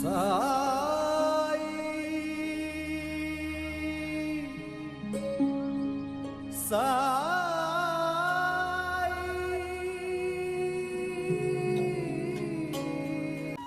சாய் சாய்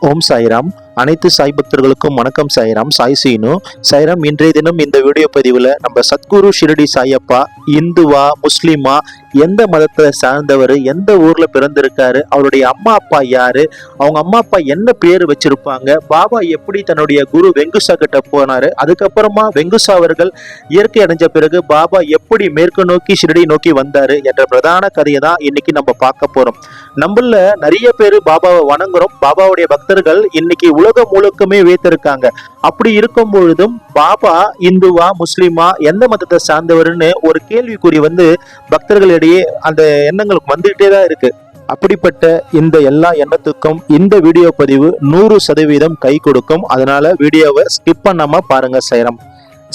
ஓம் சாய்ராம் அனைத்து சாய் பக்தர்களுக்கும் வணக்கம் சாய்ராம் சாய் சீனு. சாய்ராம் இன்றைய தினம் இந்த வீடியோ பதிவில் நம்ம சத்குரு ஷிரடி சாயப்பா இந்துவா முஸ்லீமா எந்த மதத்தை சார்ந்தவர் எந்த ஊர்ல பிறந்திருக்காரு அவருடைய அம்மா அப்பா யாரு அவங்க அம்மா அப்பா என்ன பேர் வச்சிருப்பாங்க பாபா எப்படி தன்னுடைய குரு வெங்குசா கிட்ட போனாரு அதுக்கப்புறமா வெங்குசா அவர்கள் இயற்கை அடைஞ்ச பிறகு பாபா எப்படி மேற்கு நோக்கி ஷிரடி நோக்கி வந்தாரு என்ற பிரதான கதையை தான் இன்னைக்கு நம்ம பார்க்க போறோம். நம்மள நிறைய பேர் பாபாவை வணங்குறோம். பாபாவுடைய பக்தர்கள் இன்னைக்கு உலகம் முழுக்கமே வைத்திருக்காங்க. அப்படி இருக்கும் பொழுதும் பாபா இந்துவா முஸ்லீமா எந்த மதத்தை சார்ந்தவர்னு ஒரு கேள்விக்குறி வந்து பக்தர்களிடையே அந்த எண்ணங்களுக்கு வந்துகிட்டே தான் இருக்கு. அப்படிப்பட்ட இந்த எல்லா எண்ணத்துக்கும் இந்த வீடியோ பதிவு நூறு சதவீதம் கை கொடுக்கும். அதனால வீடியோவை ஸ்கிப் பண்ணாம பாருங்க சைரம்.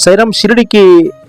சைரம் ஷிரடிக்கு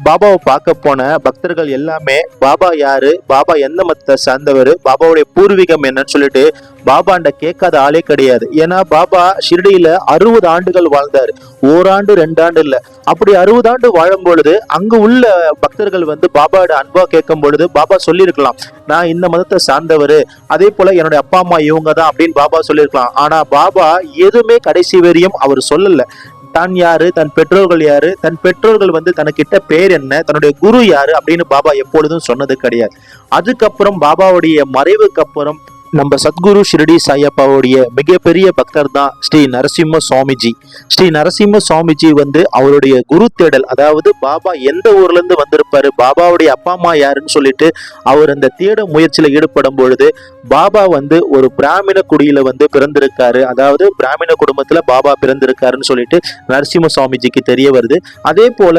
பாபாவை பார்க்க போன பக்தர்கள் எல்லாமே பாபா யாரு பாபா எந்த மதத்தை சார்ந்தவர் பாபாவுடைய பூர்வீகம் என்னன்னு சொல்லிட்டு பாபாண்ட கேட்காத ஆளே கிடையாது. ஏன்னா பாபா ஷிரடியில அறுபது ஆண்டுகள் வாழ்ந்தாரு. ஓராண்டு ரெண்டாண்டு இல்ல. அப்படி அறுபது ஆண்டு வாழும் பொழுது அங்கு உள்ள பக்தர்கள் வந்து பாபாவோட அன்பா கேட்கும் பொழுது பாபா சொல்லியிருக்கலாம் நான் இந்த மதத்தை சார்ந்தவர். அதே போல என்னுடைய அப்பா அம்மா இவங்க தான் அப்படின்னு பாபா சொல்லியிருக்கலாம். ஆனா பாபா எதுவுமே கடைசி வரையும் அவர் சொல்லல. தான் யாரு? தன் பெற்றோர்கள் யாரு? தன் பெற்றோர்கள் வந்து தனக்கிட்ட பேர் என்ன? தன்னுடைய குரு யாரு? அப்படின்னு பாபா எப்பொழுதும் சொன்னது கிடையாது. அதுக்கப்புறம் பாபாவுடைய மறைவுக்கு அப்புறம் நம்ம சத்குரு ஷிரடி சாயப்பாவுடைய மிகப்பெரிய பக்தர் தான் ஸ்ரீ நரசிம்ம சுவாமிஜி. ஸ்ரீ நரசிம்ம சுவாமிஜி வந்து அவருடைய குரு தேடல் அதாவது பாபா எந்த ஊர்லேருந்து வந்திருப்பாரு பாபாவுடைய அப்பா அம்மா யாருன்னு சொல்லிட்டு அவர் அந்த தேட முயற்சியில் ஈடுபடும் பொழுது பாபா வந்து ஒரு பிராமண குடியில வந்து பிறந்திருக்காரு. அதாவது பிராமண குடும்பத்தில் பாபா பிறந்திருக்காருன்னு சொல்லிட்டு நரசிம்ம சுவாமிஜிக்கு தெரிய வருது. அதே போல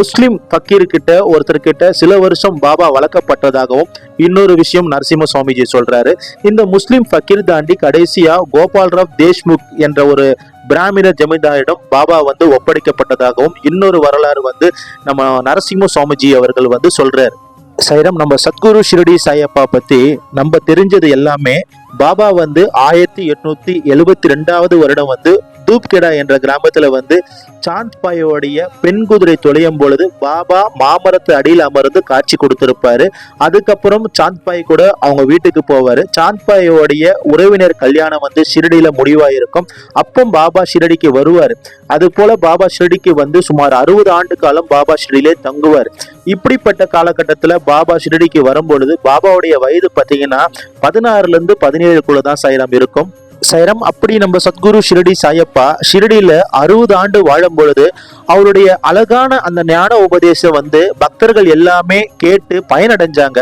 முஸ்லிம் ஃபக்கீர் ஒருத்தர்கிட்ட ஒருத்தர் கிட்ட சில வருஷம் பாபா வளர்க்கப்பட்டதாகவும் இன்னொரு விஷயம் நரசிம்ம சுவாமிஜி சொல்றாரு. இந்த முஸ்லிம் ஃபக்கீர் தாண்டி கடைசியா கோபால்ராவ் தேஷ்முக் என்ற ஒரு பிராமண ஜமீன்தாரிடம் பாபா வந்து ஒப்படைக்கப்பட்டதாகவும் இன்னொரு வரலாறு வந்து நம்ம நரசிம்ம சுவாமிஜி அவர்கள் வந்து சொல்றாரு. சைரம் நம்ம சத்குரு ஷிரடி சாயப்பா பத்தி நம்ம தெரிஞ்சது எல்லாமே பாபா வந்து ஆயிரத்தி எட்நூத்தி எழுபத்தி ரெண்டாவது வருடம் வந்து தூப்கெடா என்ற கிராமத்துல வந்து சாந்த் பாயோடைய பெண் குதிரை தொலையும் பொழுது பாபா மாமரத்து அடியில் அமர்ந்து காட்சி கொடுத்திருப்பாரு. அதுக்கப்புறம் சாந்த் பாய் கூட அவங்க வீட்டுக்கு போவாரு. சாந்த் பாயோடைய உறவினர் கல்யாணம் வந்து ஷிரடியில முடிவாயிருக்கும். அப்போ பாபா ஷிரடிக்கு வருவார். அது போல பாபா ஷிரடிக்கு வந்து சுமார் அறுபது ஆண்டு காலம் பாபா ஷிரடியிலே தங்குவார். இப்படிப்பட்ட காலகட்டத்துல பாபா ஷிரடிக்கு வரும்பொழுது பாபாவுடைய வயது பார்த்தீங்கன்னா பதினாறுல இருந்து பதினேழுக்குள்ள தான் சைரம் இருக்கும். சைரம் அப்படி நம்ம சத்குரு ஷிரடி சாயப்பா ஷிரடியில அறுபது ஆண்டு வாழும் பொழுது அவருடைய அழகான அந்த ஞான உபதேசம் வந்து பக்தர்கள் எல்லாமே கேட்டு பயனடைஞ்சாங்க.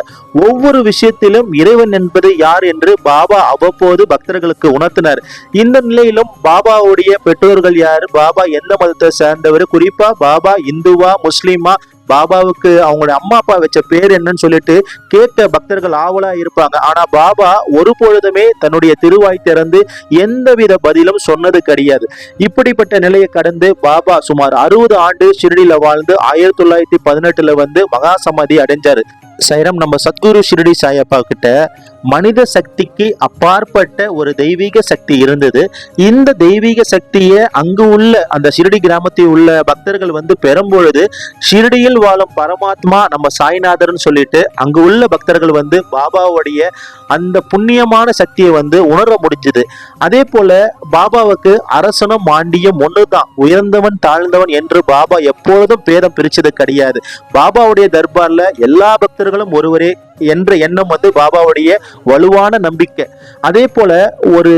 ஒவ்வொரு விஷயத்திலும் இறைவன் என்பது யார் என்று பாபா அவ்வப்போது பக்தர்களுக்கு உணர்த்தினார். இந்த நிலையிலும் பாபாவுடைய பெற்றோர்கள் யார்? பாபா எந்த மதத்தை சேர்ந்தவர்? குறிப்பா பாபா இந்துவா முஸ்லீமா பாபாவுக்கு அவங்களுடைய அம்மா அப்பா வச்ச பேர் என்னன்னு சொல்லிட்டு கேட்ட பக்தர்கள் ஆவலா இருப்பாங்க. ஆனா பாபா ஒரு பொழுதுமே தன்னுடைய திருவாய் திறந்து எந்தவித பதிலும் சொன்னது கிடையாது. இப்படிப்பட்ட நிலையை கடந்து பாபா சுமார் அறுபது ஆண்டு ஷிரடியில வாழ்ந்து ஆயிரத்தி தொள்ளாயிரத்தி பதினெட்டுல வந்து மகாசமாதி அடைஞ்சாரு. சைரம் நம்ம சத்குரு ஷிரடி சாயப்பா கிட்ட மனித சக்திக்கு அப்பாற்பட்ட ஒரு தெய்வீக சக்தி இருந்தது. இந்த தெய்வீக சக்தியை அங்கு உள்ள அந்த ஷிரடி கிராமத்தில் உள்ள பக்தர்கள் வந்து பெறும்பொழுது ஷிரடியில் வாழும் பரமாத்மா நம்ம சாய்நாதர்னு சொல்லிட்டு அங்கு உள்ள பக்தர்கள் வந்து பாபாவுடைய அந்த புண்ணியமான சக்தியை வந்து உணர முடிஞ்சது. அதே போல பாபாவுக்கு அரசனும் மாண்டியும் ஒன்றுதான். உயர்ந்தவன் தாழ்ந்தவன் என்று பாபா எப்பொழுதும் பேதம் பிரிச்சது கிடையாது. பாபாவுடைய தர்பார்ல எல்லா பக்தர்களும் ஒருவரே என்ற எண்ணம் வந்து பாபாவுடைய வலுவான நம்பிக்கை. அதே போல ஒரு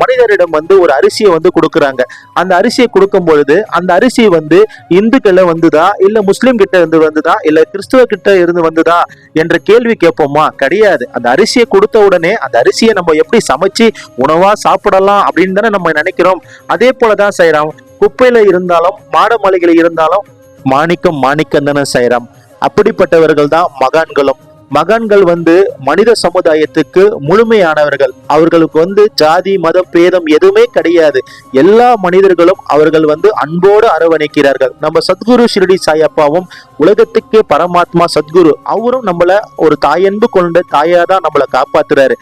மனிதரிடம் வந்து ஒரு அரிசியை வந்து கொடுக்குறாங்க. அந்த அரிசியை கொடுக்கும் பொழுது அந்த அரிசி வந்து இந்துக்கள வந்துதா இல்ல முஸ்லீம் கிட்ட இருந்து வந்துதா இல்ல கிறிஸ்துவ கிட்ட இருந்து வந்துதா என்ற கேள்வி கேட்போமா? கிடையாது. அந்த அரிசியை கொடுத்த உடனே அந்த அரிசியை நம்ம எப்படி சமைச்சு உணவா சாப்பிடலாம் அப்படின்னு தானே நம்ம நினைக்கிறோம். அதே போலதான் செய்யறோம் குப்பையில இருந்தாலும் மாட மாளிகையில இருந்தாலும் மாணிக்கம் மாணிக்கம் தானே செய்யறோம் அப்படிப்பட்டவர்கள் தான் மகான்களும். மகான்கள் வந்து மனித சமுதாயத்துக்கு முழுமையானவர்கள். அவர்களுக்கு வந்து ஜாதி மதம் பேதம் எதுவுமே கிடையாது. எல்லா மனிதர்களும் அவர்கள் வந்து அன்போடு அரவணைக்கிறார்கள். நம்ம சத்குரு ஷிரடி சாயப்பாவும் உலகத்துக்கே பரமாத்மா சத்குரு. அவரும் நம்மள ஒரு தாயன்பு கொண்ட தாயா தான் நம்மளை காப்பாத்துறாரு.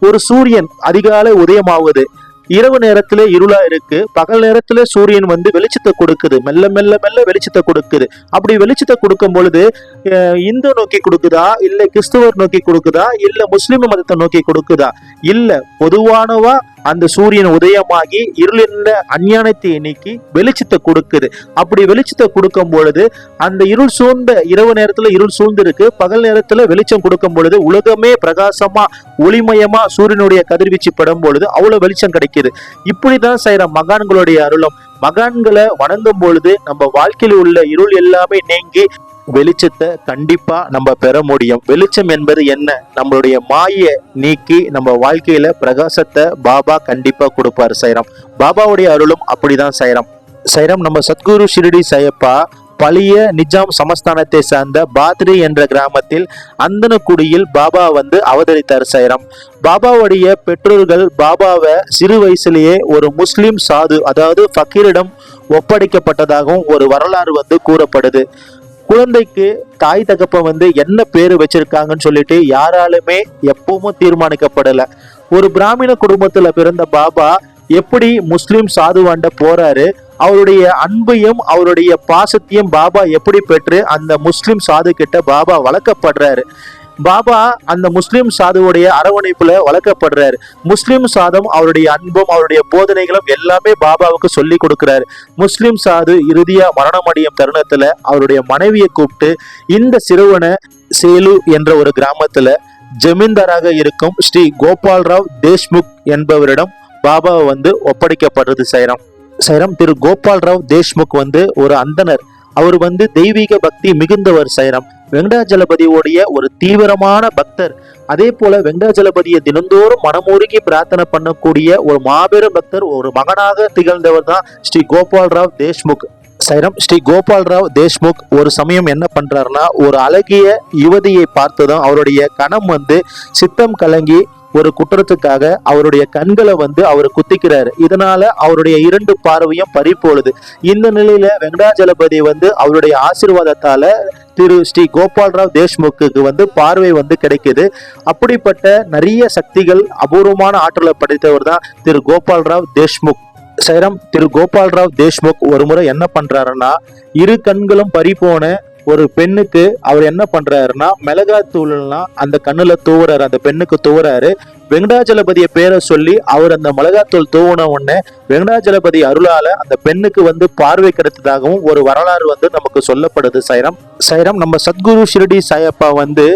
ஒரு சூரியன் அதிகாலை உதயமாவது இரவு நேரத்துல இருளா இருக்கு பகல் நேரத்துல சூரியன் வந்து வெளிச்சத்தை கொடுக்குது. மெல்ல மெல்ல மெல்ல வெளிச்சத்தை கொடுக்குது. அப்படி வெளிச்சத்தை கொடுக்கும் பொழுது அஹ், இந்து நோக்கி கொடுக்குதா? இல்ல கிறிஸ்துவர் நோக்கி கொடுக்குதா? இல்ல முஸ்லிம் மதத்தை நோக்கி கொடுக்குதா? இல்ல. பொதுவானவா அந்த சூரியன் உதயமாகி இருளின் அஞ்ஞானத்தை நீக்கி வெளிச்சத்தை கொடுக்குது. அப்படி வெளிச்சத்தை கொடுக்கும் பொழுது அந்த இருள் சூழ்ந்த இரவு நேரத்துல இருள் சூழ்ந்திருக்கு. பகல் நேரத்துல வெளிச்சம் கொடுக்கும் பொழுது உலகமே பிரகாசமா ஒளிமயமா சூரியனுடைய கதிர்வீச்சு படும் பொழுது அவ்வளவு வெளிச்சம் கிடைக்குது. இப்படிதான் செய்யற மகான்களுடைய அருளும். மகான்களை வணங்கும் பொழுது நம்ம வாழ்க்கையில் உள்ள இருள் எல்லாமே நீங்கி வெளிச்சத்தை கண்டிப்பா நம்ம பெற முடியும். வெளிச்சம் என்பது என்ன? நம்மளுடைய மாயை நீக்கி நம்ம வாழ்க்கையில பிரகாசத்தை பாபா கண்டிப்பா கொடுப்பாரு சைரம். பாபாவுடைய அருளும் அப்படிதான் சைரம். சைரம் நம்ம சத்குரு ஷிரடி சையப்பா பழைய நிஜாம் சமஸ்தானத்தை சார்ந்த பாத்ரி என்ற கிராமத்தில் அந்தனக்குடியில் பாபா வந்து அவதரித்தார் சைரம். பாபாவுடைய பெற்றோர்கள் பாபாவை சிறு வயசுலேயே ஒரு முஸ்லிம் சாது அதாவது ஃபக்கீரிடம் ஒப்படைக்கப்பட்டதாகவும் ஒரு வரலாறு வந்து கூறப்படுது. குழந்தைக்கு தாய் தகப்பன் வந்து என்ன பேர் வச்சிருக்காங்கன்னு சொல்லிட்டு யாராலுமே எப்பவும் தீர்மானிக்கப்படல. ஒரு பிராமண குடும்பத்துல பிறந்த பாபா எப்படி முஸ்லிம் சாதுவாண்ட போறாரு அவருடைய அன்பையும் அவருடைய பாசத்தையும் பாபா எப்படி பெற்று அந்த முஸ்லிம் சாது கிட்ட பாபா வளர்க்கப்படுறாரு. பாபா அந்த முஸ்லீம் சாதுவுடைய அரவணைப்புல வளர்க்கப்படுறாரு. முஸ்லீம் சாதம் அவருடைய அன்பும் அவருடைய போதனைகளும் எல்லாமே பாபாவுக்கு சொல்லி கொடுக்கிறாரு. முஸ்லீம் சாது இறுதியா மரணமடையும் தருணத்துல அவருடைய மனைவியை கூப்பிட்டு இந்த சிறுவனை சேலு என்ற ஒரு கிராமத்துல ஜமீன்தாராக இருக்கும் ஸ்ரீ கோபால்ராவ் தேஷ்முக் என்பவரிடம் பாபாவை வந்து ஒப்படைக்கப்படுறது சைரம். சைரம் திரு கோபால்ராவ் தேஷ்முக் வந்து ஒரு அந்தனர். அவர் வந்து தெய்வீக பக்தி மிகுந்தவர் சைரம். வெங்கடாஜலபதியோடைய ஒரு தீவிரமான பக்தர். அதே போல வெங்கடாஜலபதியை தினந்தோறும் மனமுருகி பிரார்த்தனை பண்ணக்கூடிய ஒரு மாபெரும் பக்தர் ஒரு மகனாக திகழ்ந்தவர் தான் ஸ்ரீ கோபால்ராவ் தேஷ்முக். சைரம் ஸ்ரீ கோபால்ராவ் தேஷ்முக் ஒரு சமயம் என்ன பண்றாருன்னா ஒரு அழகிய யுவதியை பார்த்ததும் அவருடைய கணம் வந்து சித்தம் கலங்கி ஒரு குற்றத்துக்காக அவருடைய கண்களை வந்து அவர் குத்திக்கிறாரு. இதனால அவருடைய இரண்டு பார்வையும் பறிப்போடுது இந்த நிலையில வெங்கடாஜலபதி வந்து அவருடைய ஆசிர்வாதத்தால திரு ஸ்ரீ கோபால்ராவ் தேஷ்முக்கு வந்து பார்வை வந்து கிடைக்குது. அப்படிப்பட்ட நிறைய சக்திகள் அபூர்வமான ஆற்றலை படைத்தவர் தான் திரு கோபால்ராவ் தேஷ்முக். சைரம் திரு கோபால்ராவ் தேஷ்முக் ஒரு முறை என்ன பண்றாருன்னா இரு கண்களும் பறிபோன ஒரு பெண்ணுக்கு அவர் என்ன பண்றாருன்னா மிளகாய் தூள்லாம் அந்த கண்ணுல தூவுறாரு அந்த பெண்ணுக்கு தூவுறாரு. வெங்கடாஜலபதியை பேரை சொல்லி அவர் அந்த மிளகாத்தூள் தூவுன உடனே வெங்கடாஜலபதி அருளால அந்த பெண்ணுக்கு வந்து பார்வை கிடைத்ததாகவும் ஒரு வரலாறு வந்து நமக்கு சொல்லப்படுது. சைரம் சைரம் நம்ம சத்குரு ஷிரடி சாயப்பா வந்து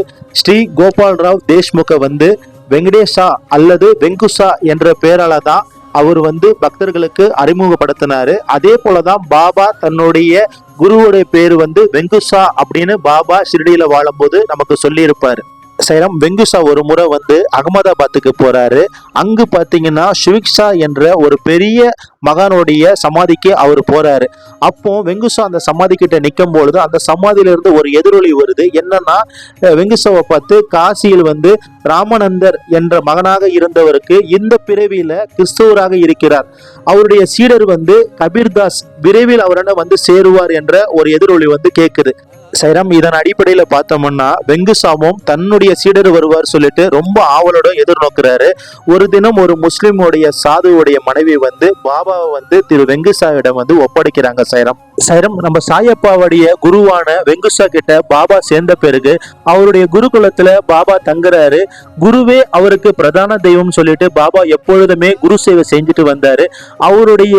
ஸ்ரீ கோபால்ராவ் தேஷ்முக வந்து வெங்கடேஷா அல்லது வெங்குசா என்ற பேரால தான் அவர் வந்து பக்தர்களுக்கு அறிமுகப்படுத்தினாரு. அதே போலதான் பாபா தன்னுடைய குருவுடைய பேர் வந்து வெங்குசா அப்படின்னு பாபா ஷிரடியில வாழும்போது நமக்கு சொல்லியிருப்பாரு. சைரம் வெங்குசா ஒரு முறை வந்து அகமதாபாத்துக்கு போறாரு. அங்கு பாத்தீங்கன்னா ஷுவிக்ஷா என்ற ஒரு பெரிய மகானுடைய சமாதிக்கு அவர் போறாரு. அப்போ வெங்குசா அந்த சமாதி கிட்ட நிற்கும் பொழுது அந்த சமாதியிலிருந்து ஒரு எதிரொலி வருது. என்னன்னா வெங்குஷாவை வெங்குசாவை பார்த்து காசியில் வந்து ராமநந்தர் என்ற மகனாக இருந்தவருக்கு இந்த பிறவியில கிறிஸ்துவராக இருக்கிறார். அவருடைய சீடர் வந்து கபீர்தாஸ் விரைவில் அவரான வந்து சேருவார் என்ற ஒரு எதிரொலி வந்து கேட்குது சைரம் இதன் அடிப்படையில பார்த்தோம்னா வெங்குசாமும் தன்னுடைய சீடர் வருவார் சொல்லிட்டு ரொம்ப ஆவலோட எதிர்நோக்குறாரு. ஒரு தினம் ஒரு முஸ்லிமுடைய சாதுவுடைய மனைவி வந்து பாபாவை வந்து திரு வெங்குசாவிடம் வந்து ஒப்படைக்கிறாங்க சைரம். சைரம் நம்ம சாயப்பாவுடைய குருவான வெங்குசா கிட்ட பாபா சேர்ந்த பிறகு அவருடைய குருகுலத்துல பாபா தங்குறாரு. குருவே அவருக்கு பிரதான தெய்வம் சொல்லிட்டு பாபா எப்பொழுதுமே குரு சேவை செஞ்சுட்டு வந்தாரு. அவருடைய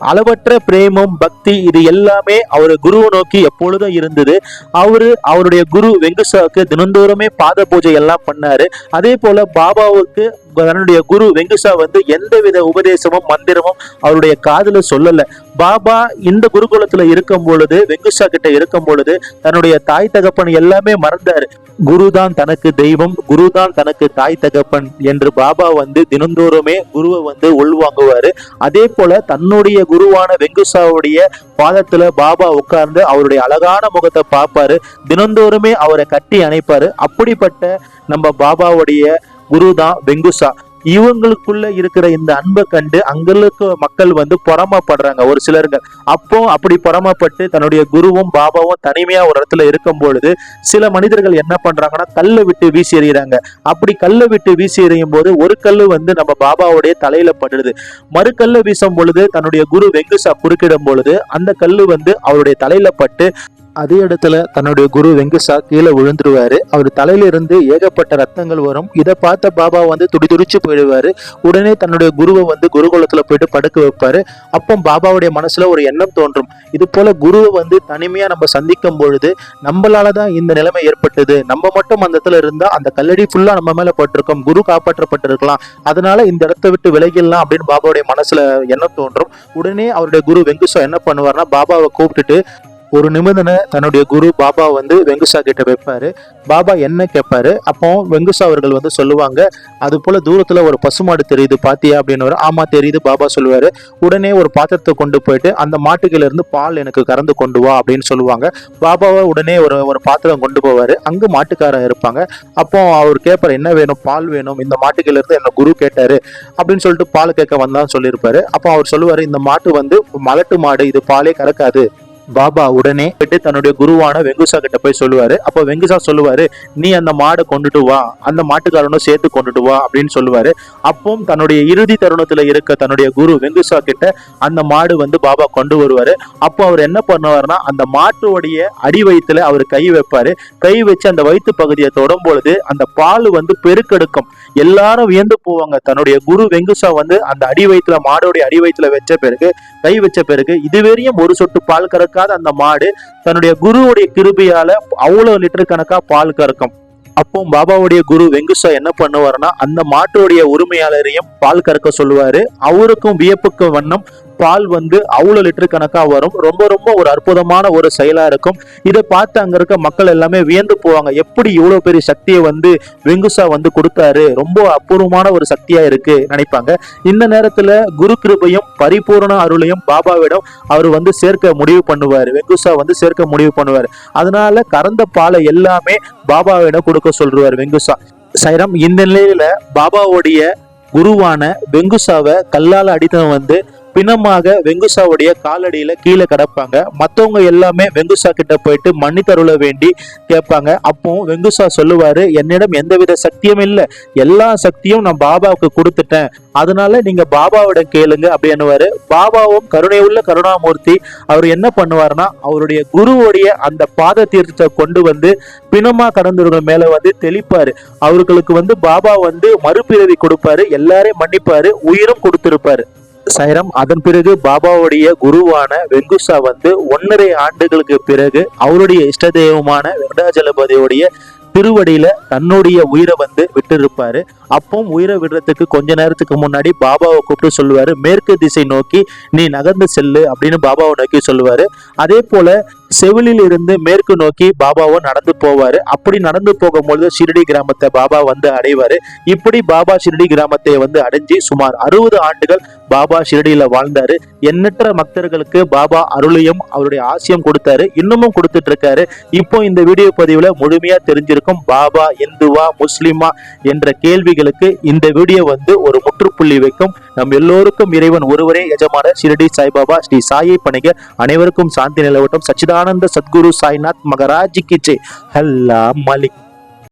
அளவற்ற பிரேமம் பக்தி இது எல்லாமே அவர் குருவை நோக்கி எப்பொழுதும் இருந்தது. அவரு அவருடைய குரு வெங்குசாவுக்கு தினந்தோறுமே பாத பூஜை எல்லாம் பண்ணாரு. அதே போல பாபாவுக்கு தன்னுடைய குரு வெங்குசா வந்து எந்தவித உபதேசமும் மந்திரமும் அவருடைய காதில் சொல்லல. பாபா இந்த குருகுலத்துல இருக்கும் பொழுது வெங்குசா கிட்ட இருக்கும் பொழுது தன்னுடைய தாய் தகப்பன் எல்லாமே மறந்தாரு. குரு தான் தனக்கு தெய்வம் குரு தான் தனக்கு தாய் தகப்பன் என்று பாபா வந்து தினந்தோறுமே குருவை வந்து உள்வாங்குவாரு அதே போல தன்னுடைய குருவான வெங்குசாவுடைய பாதத்துல பாபா உட்கார்ந்து அவருடைய அழகான முகத்தை பார்ப்பாரு. தினந்தோறுமே அவரை கட்டி அணைப்பாரு. அப்படிப்பட்ட நம்ம பாபாவுடைய குரு தான் வெங்குசா இவங்களுக்குள்ள இருக்கிற இந்த அன்பை கண்டு அங்களுக்கு மக்கள் வந்து பொறாமப்படுறாங்க. ஒரு சிலர்கள் அப்போ அப்படி பொறாமப்பட்டு தன்னுடைய குருவும் பாபாவும் தனிமையா ஒரு இடத்துல இருக்கும் பொழுது சில மனிதர்கள் என்ன பண்றாங்கன்னா கல்லை விட்டு வீசி எறிகிறாங்க. அப்படி கல்லை விட்டு வீசி எறியும் போது ஒரு கல்லு வந்து நம்ம பாபாவுடைய தலையில படுது. மறுக்கல்ல வீசும் பொழுது தன்னுடைய குரு வெங்குசா குறுக்கிடும் பொழுது அந்த கல்லு வந்து அவருடைய தலையில பட்டு அதே இடத்துல தன்னுடைய குரு வெங்கசா கீழே விழுந்துருவாரு. அவர் தலையிலிருந்து ஏகப்பட்ட ரத்தங்கள் வரும். இதை பார்த்த பாபா வந்து துடிதுடிச்சு போயிடுவாரு. உடனே தன்னுடைய குருவை வந்து குருகுலத்துல போயிட்டு படுக்க வைப்பாரு. அப்போ பாபாவுடைய மனசுல ஒரு எண்ணம் தோன்றும். இது போல குருவை வந்து தனிமையா நம்ம சந்திக்கும் பொழுது நம்மளால தான் இந்த நிலைமை ஏற்பட்டது. நம்ம மட்டும் அந்த இடத்துல இருந்தா அந்த கல்லடி ஃபுல்லா நம்ம மேல பட்டிருக்கோம். குரு காப்பாற்றப்பட்டிருக்கலாம். அதனால இந்த இடத்த விட்டு விலகிடலாம் அப்படின்னு பாபாவுடைய மனசுல எண்ணம் தோன்றும். உடனே அவருடைய குரு வெங்குசா என்ன பண்ணுவார்னா பாபாவை கூப்பிட்டுட்டு ஒரு நிமிடனை தன்னுடைய குரு பாபா வந்து வெங்குசா கிட்ட வைப்பாரு. பாபா என்ன கேட்பாரு அப்போ வெங்குசா அவர்கள் வந்து சொல்லுவாங்க அது போல தூரத்துல ஒரு பசுமாடு தெரியுது பாத்தியா? அப்படின்னு ஆமா தெரியுது பாபா சொல்லுவாரு. உடனே ஒரு பாத்திரத்தை கொண்டு போயிட்டு அந்த மாட்டுக்கில இருந்து பால் எனக்கு கறந்து கொண்டு வா அப்படின்னு சொல்லுவாங்க. பாபாவை உடனே ஒரு ஒரு பாத்திரம் கொண்டு போவாரு. அங்கு மாட்டுக்காரன் இருப்பாங்க. அப்போ அவர் கேட்பாரு என்ன வேணும்? பால் வேணும். இந்த மாட்டுக்கில இருந்து என்ன குரு கேட்டாரு? அப்படின்னு சொல்லிட்டு பால் கேட்க வந்தான்னு சொல்லியிருப்பாரு. அப்போ அவர் சொல்லுவாரு இந்த மாட்டு வந்து மலட்டு மாடு இது பாலே கறக்காது. பாபா உடனே போயிட்டு தன்னுடைய குருவான வெங்குசா கிட்ட போய் சொல்லுவாரு. அப்போ வெங்குசா சொல்லுவாரு நீ அந்த மாடை கொண்டுட்டு வா அந்த மாட்டுக்காரனும் சேர்த்து கொண்டுட்டு வா அப்படின்னு சொல்லுவாரு. அப்பவும் தன்னுடைய இறுதி தருணத்துல இருக்க தன்னுடைய குரு வெங்குசா கிட்ட அந்த மாடு வந்து பாபா கொண்டு வருவாரு. அப்போ அவர் என்ன பண்ணுவாருன்னா அந்த மாட்டுடைய அடி வயிற்றுல அவர் கை வைப்பாரு. கை வச்சு அந்த வயிற்று பகுதியை தொடும் பொழுது அந்த பால் வந்து பெருக்கெடுக்கும். எல்லாரும் வியந்து போவாங்க. தன்னுடைய குரு வெங்குசா வந்து அந்த அடி வயிற்றுல மாடோடைய அடி வயிற்றுல வச்ச பிறகு கை வச்ச பிறகு இதுவரையும் ஒரு சொட்டு பால் கறக்க கறக்காத அந்த மாடு தன்னுடைய குருவுடைய கிருபியால அவ்வளவு லிட்டர் கணக்கா பால் கறக்கும். அப்போ பாபாவுடைய குரு வெங்குசா என்ன பண்ணுவார்னா அந்த மாட்டுடைய உரிமையாளரையும் பால் கறக்க சொல்லுவாரு. அவருக்கும் வியப்புக்கு வண்ணம் பால் வந்து அவ்வளோ லிட்டர் கணக்காக வரும். ரொம்ப ரொம்ப ஒரு அற்புதமான ஒரு செயலாக இருக்கும். இதை பார்த்து அங்கே இருக்க மக்கள் எல்லாமே வியந்து போவாங்க. எப்படி இவ்வளோ பெரிய சக்தியை வந்து வெங்குசா வந்து கொடுத்தாரு? ரொம்ப அபூர்வமான ஒரு சக்தியாக இருக்கு நினைப்பாங்க. இந்த நேரத்தில் குரு கிருபையும் பரிபூர்ண அருளையும் பாபாவிடம் அவர் வந்து சேர்க்க முடிவு பண்ணுவார். வெங்குசா வந்து சேர்க்க முடிவு பண்ணுவார். அதனால கறந்த பாலை எல்லாமே பாபாவிடம் கொடுக்க சொல்றார் வெங்குசா. சைரம் இந்த நிலையில பாபாவுடைய குருவான வெங்குசாவை கல்லால் அடித்தவன் வந்து பிணமாக வெங்குசாவுடைய காலடியில கீழே கிடப்பாங்க. மத்தவங்க எல்லாமே வெங்குசா கிட்ட போயிட்டு மன்னித்தருள வேண்டி கேட்பாங்க. அப்போ வெங்குசா சொல்லுவாரு என்னிடம் எந்தவித சக்தியும் இல்லை. எல்லா சக்தியும் நான் பாபாவுக்கு கொடுத்துட்டேன். அதனால நீங்க பாபாவிடம் கேளுங்க அப்படின்னுவாரு பாபாவும் கருணை உள்ள கருணாமூர்த்தி அவர் என்ன பண்ணுவாருன்னா அவருடைய குருவுடைய அந்த பாத தீர்த்தத்தை கொண்டு வந்து பிணமா கடந்தவர்கள் மேல வந்து தெளிப்பாரு. அவர்களுக்கு வந்து பாபா வந்து மறுபிறவி கொடுப்பாரு. எல்லாரையும் மன்னிப்பாரு. உயிரும் கொடுத்திருப்பாரு. சைரம். அதன் பிறகு பாபாவுடைய குருவான வெங்குசா வந்து ஒன்னரை ஆண்டுகளுக்கு பிறகு அவருடைய இஷ்ட தெய்வமான வெங்கடாஜலபதியுடைய திருவடியில தன்னுடைய உயிரை வந்து விட்டிருப்பாரு. அப்பவும் உயிரை விடுறதுக்கு கொஞ்ச நேரத்துக்கு முன்னாடி பாபாவை கூப்பிட்டு சொல்லுவாரு மேற்கு திசை நோக்கி நீ நகர்ந்து செல்லு அப்படின்னு பாபாவை நோக்கி சொல்லுவாரு. அதே போல செவிலில் இருந்து மேற்கு நோக்கி பாபாவை நடந்து போவாரு. அப்படி நடந்து போகும்பொழுது ஷிரடி கிராமத்தை பாபா வந்து அடைவாரு. இப்படி பாபா ஷிரடி கிராமத்தை வந்து அடைஞ்சு சுமார் அறுபது ஆண்டுகள் பாபா ஷிரடியில வாழ்ந்தாரு. எண்ணற்ற பக்தர்களுக்கு பாபா அருளையும் அவருடைய ஆசியம் கொடுத்தாரு. இன்னமும் கொடுத்துட்டு இருக்காரு இப்போ இந்த வீடியோ பதிவுல முழுமையா தெரிஞ்சிருக்கும் பாபா இந்துவா முஸ்லிமா என்ற கேள்விகளுக்கு இந்த வீடியோ வந்து ஒரு முற்றுப்புள்ளி வைக்கும். நம் எல்லோருக்கும் இறைவன் ஒருவரே எஜமான ஷிரடி சாய்பாபா ஸ்ரீ சாயை பணிக. அனைவருக்கும் சாந்தி நிலவட்டும். சச்சிதானந்த சத்குரு சாய்நாத் மகராஜ் கிச்சே ஹல்லா அல்லாஹ் மலிக்.